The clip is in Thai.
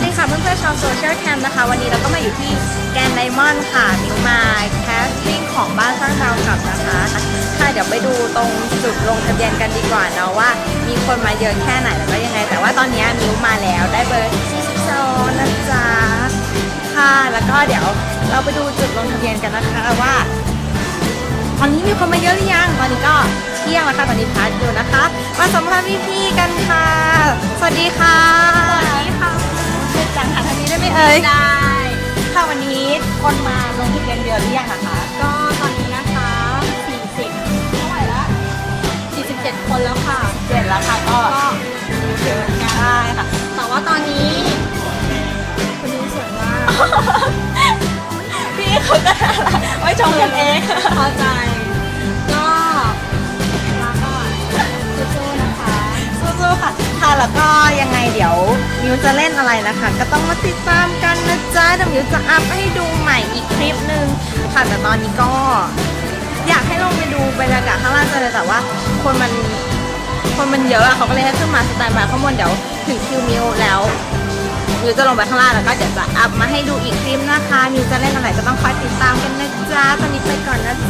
วัสดีค่ะเพื่อนๆชาวโซเชียลแคมนะคะ วันนี้เราก็มาอยู่ที่แกนไดมอนด์ค่ะมิวมาแคสติ้งของบ้านสร้างดาวกลับนะคะค่ะเดี๋ยวไปดูตรงจุดลงทะเบียนกันดีกว่าเนาะว่า มีคนมาเยอะแค่ไหนแล้วก็ยังไง แต่ว่าตอนนี้มิวมาแล้วได้เบอร์42นะจ๊ะค่ะแล้วก็เดี๋ยวเราไปดูจุดลงทะเบียนกันนะคะว่าตอนนี้มีคนมาเยอะหรือยังตอนนี้ก็เที่ยงแล้วค่ะตอนนี้พักอยู่นะคะมาสัมภาษณ์พี่ๆกันค่ะ สวัสดีค่ะ เอ่ย ได้ค่ะวันนี้คนมาลงทะเบียนเยอะหรือยังนะคะก็ตอนนี้นะคะ 40 เท่าไหร่ละ 47 คนแล้วค่ะเจ็ดแล้วค่ะก็ก็เยอะกันได้ค่ะ แต่ว่าตอนนี้ คนนี้สวยมากพี่เขาก็น่ารักไว้ชมกันเอง พอใจ แล้วก็ยังไงเดี๋ยวมิวจะเล่นอะไรนะคะ ก็ต้องมาติดตามกันนะจ๊ะเดี๋ยวมิวจะอัพให้ดูใหม่อีกคลิปหนึ่งค่ะแต่ตอนนี้ก็ อยากให้ลงไปดูบรรยากาศข้างล่างเลยแต่ว่า คนมันคนมันเยอะอะเขาก็เลยให้ขึ้นมาสแตนบายข้างบนเดี๋ยวถึงคิวมิวแล้วมิวจะลงไปข้างล่างแล้วก็เดี๋ยวจะอัพมาให้ดูอีกคลิปนะคะมิวจะเล่นอะไรก็ต้องคอยติดตามกันนะจ๊ะตอนนี้ไปก่อนนะจ๊ะ